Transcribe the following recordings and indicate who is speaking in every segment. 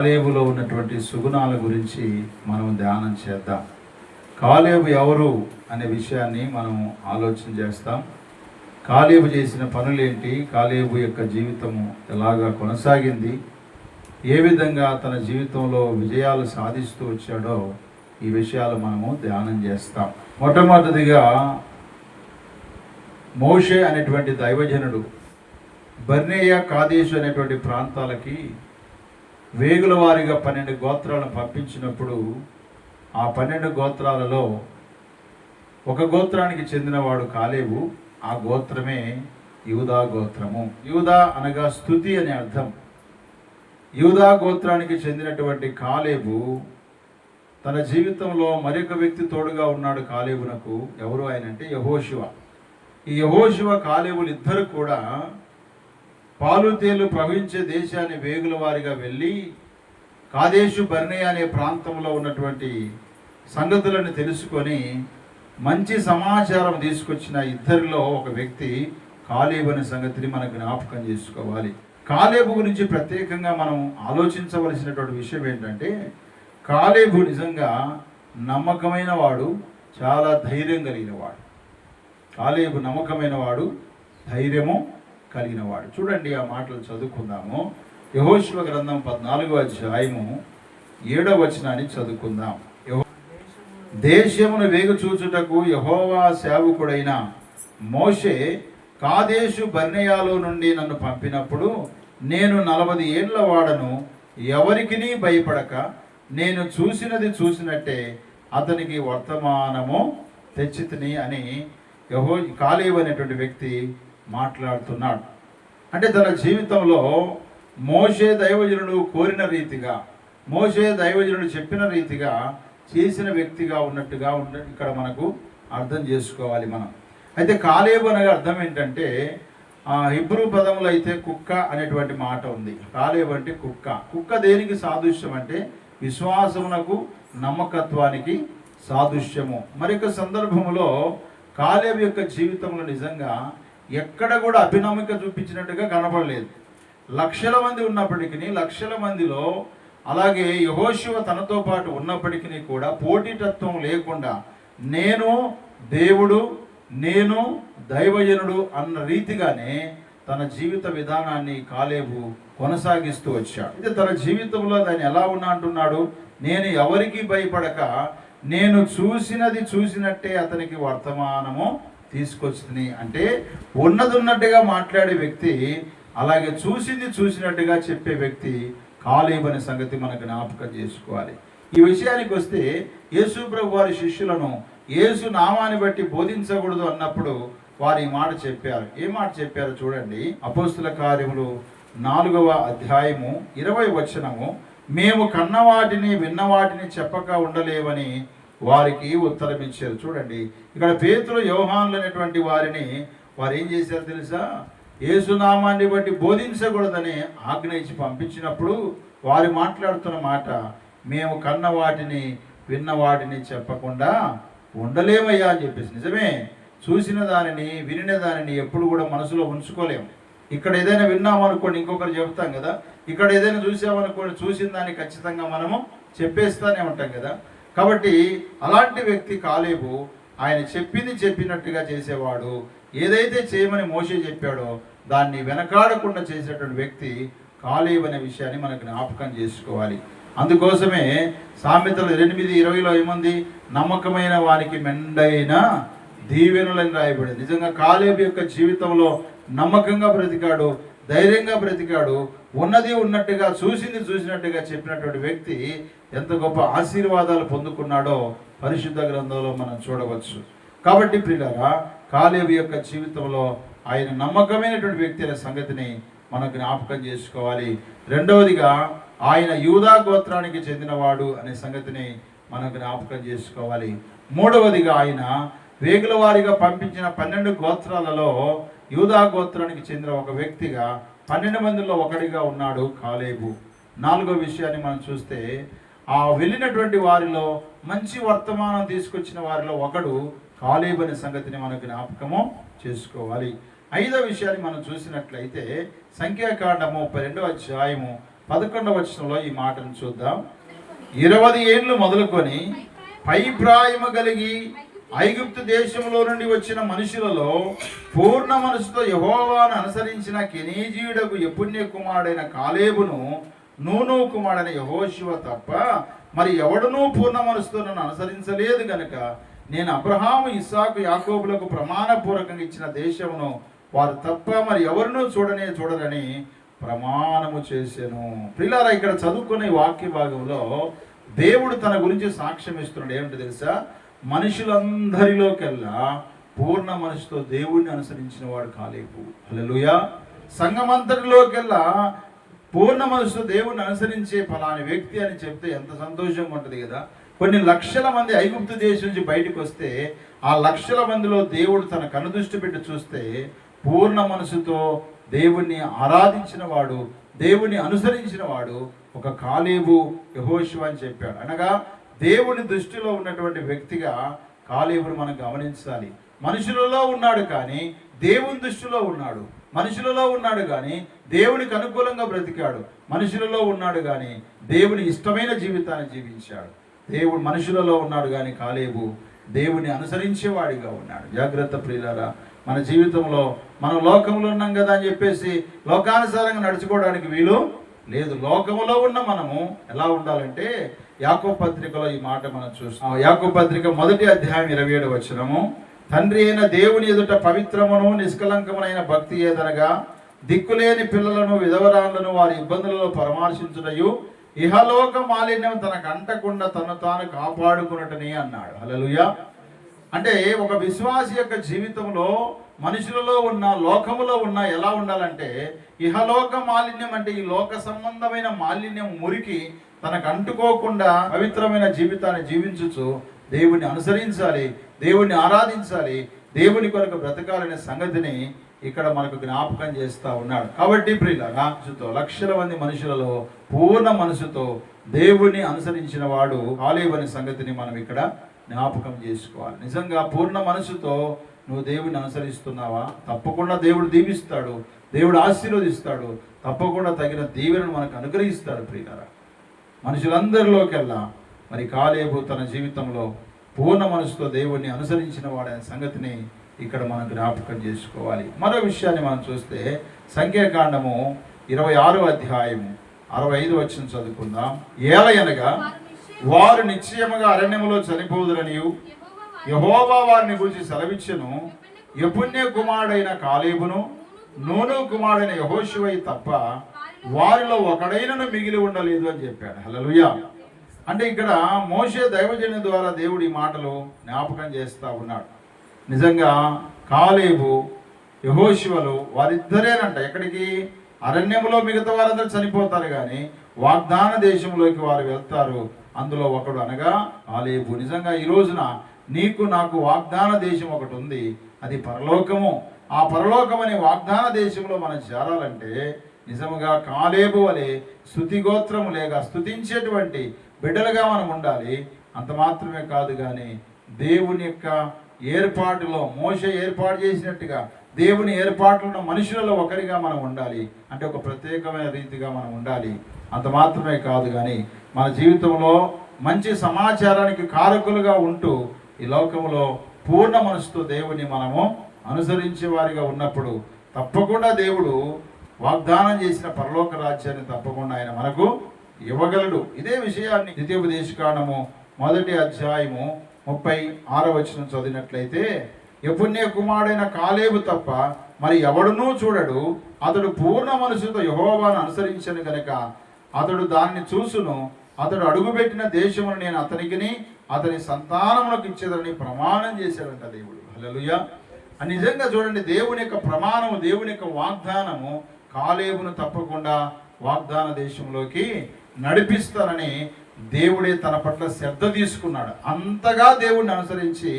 Speaker 1: కాలేబులో ఉన్నటువంటి సుగుణాల గురించి మనం ధ్యానం చేద్దాం. కాలేబు ఎవరు అనే విషయాన్ని మనం ఆలోచన చేస్తాం. కాలేబు చేసిన పనులేంటి? కాలేబు యొక్క జీవితము ఎలాగా కొనసాగింది? ఏ విధంగా తన జీవితంలో విజయాలు సాధిస్తూ వచ్చాడో ఈ విషయాలు మనము ధ్యానం చేస్తాం. మొట్టమొదటిగా మోషే అనేటువంటి దైవజనుడు బర్నేయ కాదేశు అనేటువంటి ప్రాంతాలకి వేగుల వారిగా పన్నెండు గోత్రాలను పంపించినప్పుడు ఆ పన్నెండు గోత్రాలలో ఒక గోత్రానికి చెందినవాడు కాలేవు ఆ గోత్రమే యూదా గోత్రము. యూదా అనగా స్థుతి అనే అర్థం. యూదా గోత్రానికి చెందినటువంటి కాలేబు తన జీవితంలో మరొక వ్యక్తి తోడుగా ఉన్నాడు కాలేబునకు. ఎవరు ఆయన అంటే యహోశివ ఈ యహోశివ కాలేబులు ఇద్దరు కూడా పాలు తేలు ప్రవహించే దేశాన్ని వేగుల వారిగా వెళ్ళి కాదేశు బర్నే అనే ప్రాంతంలో ఉన్నటువంటి సంగతులను తెలుసుకొని మంచి సమాచారం తీసుకొచ్చిన ఇద్దరిలో ఒక వ్యక్తి కాలేబు అనే సంగతిని మనం జ్ఞాపకం చేసుకోవాలి. కాలేబు గురించి ప్రత్యేకంగా మనం ఆలోచించవలసినటువంటి విషయం ఏంటంటే కాలేబు నిజంగా నమ్మకమైన వాడు చాలా ధైర్యం కలిగిన వాడు. కాలేబు నమ్మకమైన వాడు ధైర్యము కలిగిన వాడు చూడండి ఆ మాటలు చదువుకుందాము. యహోశివ గ్రంథం పద్నాలుగో అధ్యాయము ఏడవ వచనాన్ని చదువుకుందాం. దేశమును వేగు చూచుటకు యహోవా సేవకుడైన మోషే కాదేశు బర్ణయాలో నుండి నన్ను పంపినప్పుడు నేను నలభై ఏళ్ళ వాడను ఎవరికిని భయపడక నేను చూసినది చూసినట్టే అతనికి వర్తమానము తెచ్చితిని అని యహో కాలేవ్ అనేటువంటి వ్యక్తి మాట్లాడుతున్నాడు. అంటే తన జీవితంలో మోషే దైవజనుడు కోరిన రీతిగా మోషే దైవజనుడు చెప్పిన రీతిగా చేసిన వ్యక్తిగా ఉన్నట్టుగా ఉండ ఇక్కడ మనకు అర్థం చేసుకోవాలి మనం. అయితే కాలేబు అనగా అర్థం ఏంటంటే హిబ్రూ పదంలో అయితే కుక్క అనేటువంటి మాట ఉంది. కాలేబు అంటే కుక్క. కుక్క దేనికి సాదృశ్యం అంటే విశ్వాసమునకు నమ్మకత్వానికి సాదృశ్యము. మరొక సందర్భంలో కాలేబు యొక్క జీవితంలో నిజంగా ఎక్కడ కూడా అభినమిక చూపించినట్టుగా కనపడలేదు. లక్షల మంది ఉన్నప్పటికీ లక్షల మందిలో అలాగే యహోశివ తనతో పాటు ఉన్నప్పటికీ కూడా పోటీతత్వం లేకుండా నేను దేవుడు నేను దైవజనుడు అన్న రీతిగానే తన జీవిత విధానాన్ని కాలేబు కొనసాగిస్తూ వచ్చాడు. ఇది తన జీవితంలో దాన్ని ఎలా ఉన్నా అంటున్నాడు? నేను ఎవరికి భయపడక నేను చూసినది చూసినట్టే అతనికి వర్తమానము తీసుకొచ్చింది అంటే ఉన్నది ఉన్నట్టుగా మాట్లాడే వ్యక్తి అలాగే చూసింది చూసినట్టుగా చెప్పే వ్యక్తి కాలేమనే సంగతి మనకు జ్ఞాపకం చేసుకోవాలి. ఈ విషయానికి వస్తే యేసు ప్రభు వారి శిష్యులను యేసు నామాన్ని బట్టి బోధించకూడదు అన్నప్పుడు వారు ఈ మాట చెప్పారు. ఏ మాట చెప్పారు చూడండి. అపోస్తుల కార్యములు నాలుగవ అధ్యాయము ఇరవై వచనము. మేము కన్నవాటిని విన్నవాటిని చెప్పక ఉండలేవని వారికి ఉత్తరం ఇచ్చారు. చూడండి ఇక్కడ పేతులు యోహాన్లు అనేటువంటి వారిని వారు ఏం చేశారు తెలుసా? యేసునామాన్ని బట్టి బోధించకూడదని ఆజ్ఞ ఇచ్చి పంపించినప్పుడు వారు మాట్లాడుతున్న మాట మేము కన్న వాటిని విన్న వాటిని చెప్పకుండా ఉండలేమయ్యా అని చెప్పేసి. నిజమే చూసిన దానిని వినిన దానిని ఎప్పుడు కూడా మనసులో ఉంచుకోలేము. ఇక్కడ ఏదైనా విన్నామనుకోండి ఇంకొకరు చెప్తాం కదా. ఇక్కడ ఏదైనా చూసామనుకోండి చూసిన దాన్ని ఖచ్చితంగా మనము చెప్పేస్తానే ఉంటాం కదా. కాబట్టి అలాంటి వ్యక్తి కాలేబు ఆయన చెప్పింది చెప్పినట్టుగా చేసేవాడు ఏదైతే చేయమని మోసే చెప్పాడో దాన్ని వెనకాడకుండా చేసేటువంటి వ్యక్తి కాలేబు అనే విషయాన్ని మనకు జ్ఞాపకం చేసుకోవాలి. అందుకోసమే సామెతలు ఎనిమిది ఇరవైలో ఏముంది? నమ్మకమైన వారికి మెండైన దీవెనులని రాయబడింది. నిజంగా కాలేబు యొక్క జీవితంలో నమ్మకంగా బ్రతికాడు ధైర్యంగా బ్రతికాడు. ఉన్నది ఉన్నట్టుగా చూసింది చూసినట్టుగా చెప్పినటువంటి వ్యక్తి ఎంత గొప్ప ఆశీర్వాదాలు పొందుకున్నాడో పరిశుద్ధ గ్రంథంలో మనం చూడవచ్చు. కాబట్టి ప్రియులారా కాలేబు యొక్క జీవితంలో ఆయన నమ్మకమైనటువంటి వ్యక్తి అనే సంగతిని మనం జ్ఞాపకం చేసుకోవాలి. రెండవదిగా ఆయన యూదా గోత్రానికి చెందినవాడు అనే సంగతిని మనం జ్ఞాపకం చేసుకోవాలి. మూడవదిగా ఆయన వేగుల వారిగా పంపించిన పన్నెండు గోత్రాలలో యూదా గోత్రానికి చెందిన ఒక వ్యక్తిగా పన్నెండు మందిలో ఒకడిగా ఉన్నాడు కాలేబు. నాలుగో విషయాన్ని మనం చూస్తే ఆ వెళ్ళినటువంటి వారిలో మంచి వర్తమానం తీసుకొచ్చిన వారిలో ఒకడు కాలేబు అనే సంగతిని మనం జ్ఞాపకము చేసుకోవాలి. ఐదో విషయాన్ని మనం చూసినట్లయితే సంఖ్యాకాండము ముప్పై రెండో అధ్యాయము పదకొండవ వచనంలో ఈ మాటను చూద్దాం. ఇరవై ఏళ్ళు మొదలుకొని పై ప్రాయము కలిగి ఐగుప్తు దేశంలో నుండి వచ్చిన మనుషులలో పూర్ణ మనసుతో యహోవాను అనుసరించిన కెనీజీయుడకు ఎపుణ్య కుమారుడైన కాలేబును నూను కుమారుడైన యహోశివ తప్ప మరి ఎవడునూ పూర్ణ మనసుతో నన్ను అనుసరించలేదు గనుక నేను అబ్రహాము ఇస్సాకు యాకోబులకు ప్రమాణపూర్వకంగా ఇచ్చిన దేశమును వారు తప్ప మరి ఎవరినూ చూడనే చూడరని ప్రమాణము చేశాను. ప్రిలారా ఇక్కడ చదువుకునే వాక్య భాగంలో దేవుడు తన గురించి సాక్ష్యం ఇస్తున్నాడు ఏమిటి తెలుసా? మనుషులందరిలోకెల్లా పూర్ణ మనసుతో దేవుణ్ణి అనుసరించిన వాడు కాలేపు హల్లెలూయా. సంఘమంతటిలోకెల్లా పూర్ణ మనసుతో దేవుణ్ణి అనుసరించే ఫలాని వ్యక్తి అని చెప్తే ఎంత సంతోషంగా ఉంటుంది కదా. కొన్ని లక్షల మంది ఐగుప్తు దేశం నుంచి బయటకు వస్తే ఆ లక్షల మందిలో దేవుడు తన కనుదృష్టి పెట్టి చూస్తే పూర్ణ మనసుతో దేవుణ్ణి ఆరాధించిన వాడు దేవుణ్ణి అనుసరించిన వాడు ఒక కాలేబు యహోశివ అని చెప్పాడు. అనగా దేవుని దృష్టిలో ఉన్నటువంటి వ్యక్తిగా కాలేబును మనం గమనించాలి. మనుషులలో ఉన్నాడు కానీ దేవుని దృష్టిలో ఉన్నాడు. మనుషులలో ఉన్నాడు కానీ దేవునికి అనుకూలంగా బ్రతికాడు. మనుషులలో ఉన్నాడు కానీ దేవుని ఇష్టమైన జీవితాన్ని జీవించాడు. దేవుడు మనుషులలో ఉన్నాడు కానీ కాలేబు దేవుని అనుసరించేవాడిగా ఉన్నాడు. జాగ్రత్త ప్రియులారా మన జీవితంలో మనం లోకంలో ఉన్నాం కదా అని చెప్పేసి లోకానుసారంగా నడుచుకోవడానికి వీలు లేదు లోకములో ఉన్న మనము ఎలా ఉండాలంటే యాకో పత్రికలో ఈ మాట మనం చూస్తాం. యాకో పత్రిక మొదటి అధ్యాయం ఇరవై ఏడు వచ్చినము తండ్రి అయిన దేవుని ఎదుట పవిత్రమును నిష్కలంకమునైన భక్తి ఏదనగా దిక్కులేని పిల్లలను విధవరాలను వారి ఇబ్బందులలో పరామర్శించుటయు ఇహలోక మాలిన్యం తనకు అంటకుండా తను తాను కాపాడుకున్నటని అన్నాడు. అలలుయ అంటే ఒక విశ్వాసి యొక్క జీవితంలో మనుషులలో ఉన్న లోకములో ఉన్న ఎలా ఉండాలంటే ఇహలోక మాలిన్యం అంటే ఈ లోక సంబంధమైన మాలిన్యం మురికి తనకు అంటుకోకుండా పవిత్రమైన జీవితాన్ని జీవించుచు దేవుణ్ణి అనుసరించాలి దేవుణ్ణి ఆరాధించాలి దేవుని కొరకు బ్రతకాలనే సంగతిని ఇక్కడ మనకు జ్ఞాపకం చేస్తూ ఉన్నాడు. కాబట్టి ప్రియులరా లక్షల మంది మనుషులలో పూర్ణ మనసుతో దేవుణ్ణి అనుసరించిన వాడు కాలేవని సంగతిని మనం ఇక్కడ జ్ఞాపకం చేసుకోవాలి. నిజంగా పూర్ణ మనసుతో నువ్వు దేవుని అనుసరిస్తున్నావా? తప్పకుండా దేవుడు దీవిస్తాడు. దేవుడు ఆశీర్వదిస్తాడు. తప్పకుండా తగిన దీవెనను మనకు అనుగ్రహిస్తాడు ప్రియులరా మనుషులందరిలోకెల్లా మరి కాలేబు తన జీవితంలో పూర్ణ మనసుతో దేవుణ్ణి అనుసరించిన వాడనే సంగతిని ఇక్కడ మనం జ్ఞాపకం చేసుకోవాలి. మరో విషయాన్ని మనం చూస్తే సంఖ్యాకాండము ఇరవై ఆరో అధ్యాయము అరవై ఐదు వచ్చిన చదువుకుందాం. ఏలయనగా వారు నిశ్చయముగా అరణ్యములో చనిపోదురనియు. యహోబా వారిని గురించి సెలవిచ్చను. యపుణ్య కుమారుడైన కాలేబును నూను కుమారుడైన యహోశివై తప్ప వారిలో ఒకడైనను మిగిలి ఉండలేదు అని చెప్పాడు. హల్లెలూయా. అంటే ఇక్కడ మోషే దైవజన ద్వారా దేవుడి మాటలు జ్ఞాపకం చేస్తూ ఉన్నాడు. నిజంగా కాలేబు యహోశివలు వారిద్దరేనంట. ఎక్కడికి? అరణ్యములో మిగతా వారందరూ చనిపోతారు కానీ వాగ్దాన దేశంలోకి వారు వెళ్తారు. అందులో ఒకడు అనగా కాలేబు నిజంగా ఈ రోజున నీకు నాకు వాగ్దాన దేశం ఒకటి ఉంది. అది పరలోకము. ఆ పరలోకం అనే వాగ్దాన దేశంలో మనం చేరాలంటే నిజముగా కాలేబు వలె స్థుతిగోత్రము లేక స్థుతించేటువంటి బిడ్డలుగా మనం ఉండాలి. అంత మాత్రమే కాదు కానీ దేవుని యొక్క ఏర్పాటులో మోస ఏర్పాటు చేసినట్టుగా దేవుని ఏర్పాట్లను మనుషులలో ఒకరిగా మనం ఉండాలి. అంటే ఒక ప్రత్యేకమైన రీతిగా మనం ఉండాలి. అంత మాత్రమే కాదు కానీ మన జీవితంలో మంచి సమాచారానికి కారకులుగా ఉంటూ ఈ లోకంలో పూర్ణ మనసుతో దేవుని మనము అనుసరించే వారిగా ఉన్నప్పుడు తప్పకుండా దేవుడు వాగ్దానం చేసిన పరలోక రాజ్యాన్ని తప్పకుండా ఆయన మనకు ఇవ్వగలడు. ఇదే విషయాన్ని ద్వితీయోపదేశకాండము మొదటి అధ్యాయము ముప్పై ఆరో వచనం చదివినట్లయితే యపుణ్య కుమారుడైన కాలేబు తప్ప మరి ఎవడునూ చూడడు. అతడు పూర్ణ మనసుతో యహోవాను అనుసరించను గనక అతడు దాన్ని చూసును. అతడు అడుగుపెట్టిన దేశమును నేను అతనికిని అతని సంతానములకు ఇచ్చేదని ప్రమాణం చేశాడంట దేవుడు. హలలుయ నిజంగా చూడండి దేవుని యొక్క ప్రమాణము దేవుని యొక్క వాగ్దానము కాలేబును తప్పకుండా వాగ్దాన దేశంలోకి నడిపిస్తానని దేవుడే తన పట్ల శ్రద్ధ తీసుకున్నాడు. అంతగా దేవుడిని అనుసరించి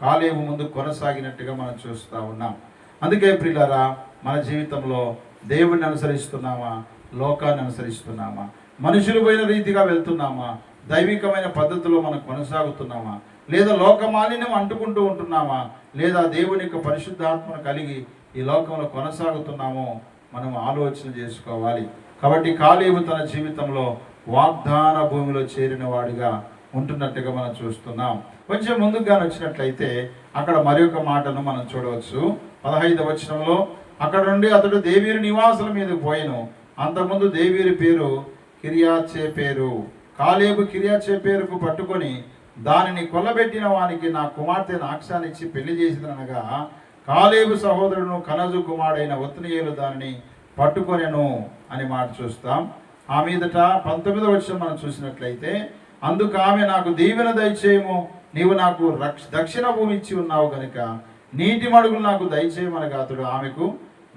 Speaker 1: కాలేబు ముందు కొనసాగినట్టుగా మనం చూస్తూ ఉన్నాం. అందుకే ప్రియులారా మన జీవితంలో దేవుణ్ణి అనుసరిస్తున్నామా? లోకాన్ని అనుసరిస్తున్నామా? మనుషులు పోయిన రీతిగా వెళ్తున్నామా? దైవికమైన పద్ధతిలో మనం కొనసాగుతున్నామా? లేదా లోకమాలిన్యం అంటుకుంటూ ఉంటున్నామా? లేదా దేవుని యొక్క పరిశుద్ధాత్మను కలిగి ఈ లోకంలో కొనసాగుతున్నామో మనం ఆలోచన చేసుకోవాలి. కాబట్టి కాలేబు తన జీవితంలో వాగ్దాన భూమిలో చేరిన వాడిగా ఉంటున్నట్టుగా మనం చూస్తున్నాం. కొంచెం ముందుగా వచ్చినట్లయితే అక్కడ మరి ఒక మాటను మనం చూడవచ్చు. పదహైదవ వచనంలో అక్కడ నుండి అతడు దేవీరి నివాసుల మీద పోయాను. అంతకుముందు దేవీరి పేరు కిరియాచే పేరు కాలేబు కిరియాచే పేరుకు పట్టుకొని దానిని కొల్లబెట్టిన వానికి నా కుమార్తె నాక్షానిచ్చి పెళ్ళి చేసిననగా కాలేబు సహోదరుడు కనజు కుమారుడైన ఒత్నియేలు దానిని పట్టుకొనెను అని మాట చూస్తాం. ఆ మీదట పంతొమ్మిదవ వచ్చం మనం చూసినట్లయితే అందుకు ఆమె నాకు దీవెన దయచేయము. నీవు నాకు రక్ష దక్షిణ భూమి ఇచ్చి ఉన్నావు గనుక నీటి మడుగులు నాకు దయచేయమనగా అతడు ఆమెకు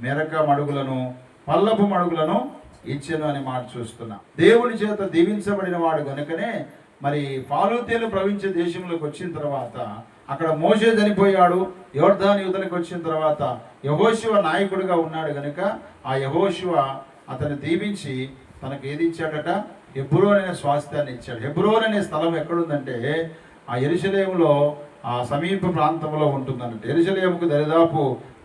Speaker 1: మెరక మడుగులను పల్లపు మడుగులను ఇచ్చెను అని మాట చూస్తున్నా. దేవుని చేత దీవించబడిన వాడు గనుకనే మరి పాలుతేలు ప్రవించే దేశంలోకి వచ్చిన తర్వాత అక్కడ మోసే చనిపోయాడు యోర్ధాన్ యువతలకు వచ్చిన తర్వాత యహోశివ నాయకుడిగా ఉన్నాడు గనుక ఆ యహోశివ అతను దీవించి తనకు ఏది ఇచ్చాడట? హెబ్రోన్ అనే స్వాస్థ్యాన్ని ఇచ్చాడు. హెబ్రోన్ అనే స్థలం ఎక్కడుందంటే ఆ ఎరుసలేములో ఆ సమీప ప్రాంతంలో ఉంటుందన్నట్టు. ఎరుసలేముకు దరిదాపు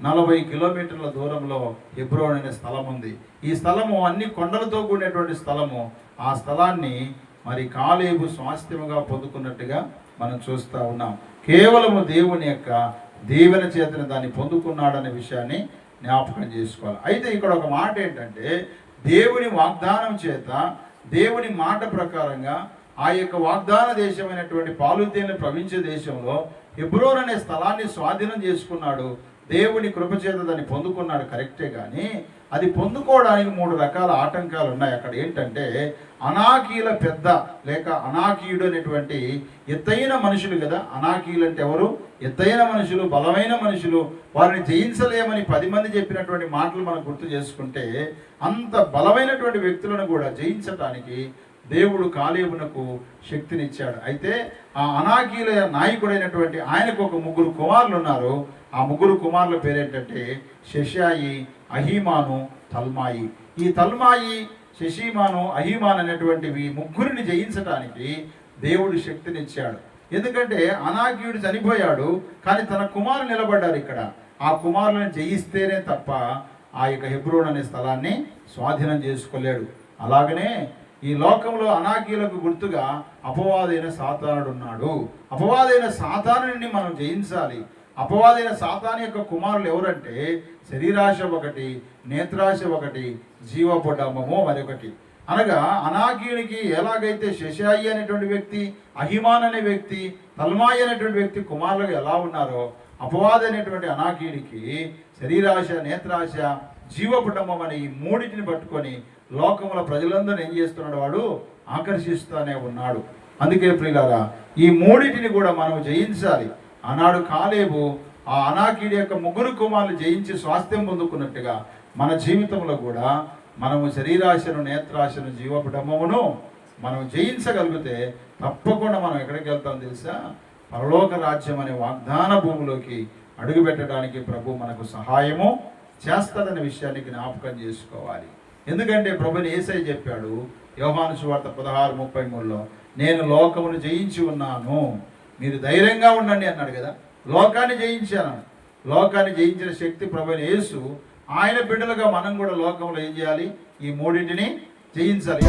Speaker 1: నలభై కిలోమీటర్ల దూరంలో హెబ్రోన్ అనే స్థలం ఉంది. ఈ స్థలము అన్ని కొండలతో కూడినటువంటి స్థలము. ఆ స్థలాన్ని మరి కాలేబు స్వాస్థ్యముగా పొందుకున్నట్టుగా మనం చూస్తూ ఉన్నాం. కేవలము దేవుని యొక్క దీవెన చేతన దాన్ని పొందుకున్నాడనే విషయాన్ని జ్ఞాపకం చేసుకోవాలి. అయితే ఇక్కడ ఒక మాట ఏంటంటే దేవుని వాగ్దానం చేత దేవుని మాట ప్రకారంగా ఆ యొక్క వాగ్దాన దేశమైనటువంటి పాలుతేను ప్రవించే దేశంలో హెబ్రోన్ అనే స్థలాన్ని స్వాధీనం చేసుకున్నాడు. దేవుని కృపచేత దాన్ని పొందుకున్నాడు కరెక్టే కానీ అది పొందుకోవడానికి మూడు రకాల ఆటంకాలు ఉన్నాయి. అక్కడ ఏంటంటే అనాకీల పెద్ద లేక అనాకీయుడు అనేటువంటి ఎత్తైన మనుషులు కదా. అనాకీయులు అంటే ఎవరు? ఎత్తైన మనుషులు బలమైన మనుషులు. వారిని జయించలేమని పది మంది చెప్పినటువంటి మాటలు మనం గుర్తు చేసుకుంటే అంత బలమైనటువంటి వ్యక్తులను కూడా జయించటానికి దేవుడు కాలేబునకు శక్తినిచ్చాడు. అయితే ఆ అనాకీల నాయకుడైనటువంటి ఆయనకు ఒక ముగ్గురు కుమారులు ఉన్నారు. ఆ ముగ్గురు కుమారుల పేరేంటంటే శశాయి అహీమాను తల్మాయి. ఈ తల్మాయి శశీమాను అహీమాన్ అనేటువంటివి ముగ్గురిని జయించడానికి దేవుడు శక్తినిచ్చాడు. ఎందుకంటే అనాకీయుడు చనిపోయాడు కానీ తన కుమారులు నిలబడ్డారు ఇక్కడ. ఆ కుమారులను జయిస్తేనే తప్ప ఆ యొక్క హెబ్రోన్ అనే స్థలాన్ని స్వాధీనం చేసుకోలేడు. అలాగనే ఈ లోకంలో అనాకీలకు గుర్తుగా అపవాదైన సాతానుడు ఉన్నాడు. అపవాదైన సాతానుని మనం జయించాలి. అపవాదైన సాతాను యొక్క కుమారులు ఎవరంటే శరీరాశ ఒకటి నేత్రాశ ఒకటి జీవపుడమము మరొకటి అనగా అనాకీయునికి ఎలాగైతే శశాయి అనేటువంటి వ్యక్తి అహిమాన్ అనే వ్యక్తి తల్మాయి అనేటువంటి వ్యక్తి కుమారులు ఎలా ఉన్నారో అపవాద అనేటువంటి అనాకీయుడికి శరీరాశ నేత్రాశ జీవపుటంబం అనే ఈ మూడింటిని పట్టుకొని లోకముల ప్రజలందరూ ఏం చేస్తున్నాడు వాడు? ఆకర్షిస్తూనే ఉన్నాడు. అందుకే ప్రియులారా ఈ మూడింటిని కూడా మనం జయించాలి. ఆనాడు కాలేబు ఆ అనాకీడి యొక్క ముగ్గురు కుమారులు జయించి స్వాస్థ్యం పొందుకున్నట్టుగా మన జీవితంలో కూడా మనము శరీరాశను నేత్రాశను కుటుంబమును మనం జయించగలిగితే తప్పకుండా మనం ఎక్కడికి వెళ్తాం తెలుసా? పరలోక రాజ్యం అనే వాగ్దాన భూమిలోకి అడుగుపెట్టడానికి ప్రభు మనకు సహాయము చేస్తాడనే విషయాన్ని జ్ఞాపకం చేసుకోవాలి. ఎందుకంటే ప్రభుని ఏసై చెప్పాడు యోహాను సువార్త పదహారు ముప్పై మూడులో నేను లోకమును జయించి ఉన్నాను. మీరు ధైర్యంగా ఉండండి అన్నాడు కదా. లోకాన్ని జయించాను లోకాన్ని జయించిన శక్తి ప్రభుని యేసు ఆయన బిడ్డలుగా మనం కూడా లోకంలో ఏం చేయాలి? ఈ మూడింటిని జయించాలి.